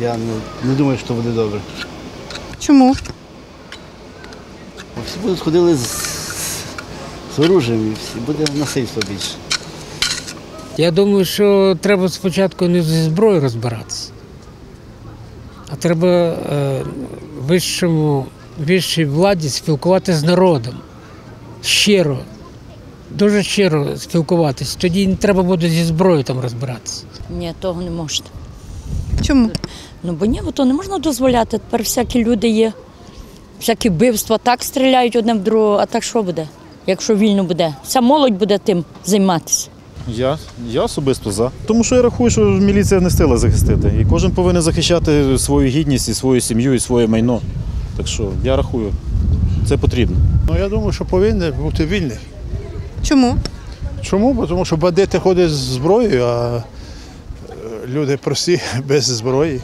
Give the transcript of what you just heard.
я не, не думаю, що буде добре. Чому? Бо Всі будуть ходили з, з оружием і всі буде насильство більше. Я думаю, що треба спочатку не зі зброєю розбиратися, а треба е, вищому, вищій владі спілкуватися з народом. Щиро, дуже щиро спілкуватися. Тоді не треба буде зі зброєю там розбиратися. Ні, того не можна. Чому? Ну бо ні, бо то не можна дозволяти. Тепер всякі люди є, всякі вбивства так стріляють одне в другого, а так що буде, якщо вільно буде? Вся молодь буде тим займатися. Я, я особисто за. Тому що я рахую, що міліція не стила захистити. І кожен повинен захищати свою гідність і свою сім'ю, і своє майно. Так що я рахую, це потрібно. Ну, я думаю, що повинні бути вільні. Чому? Чому? Бо Тому що бандити ходять з зброєю, а е, люди прості без зброї.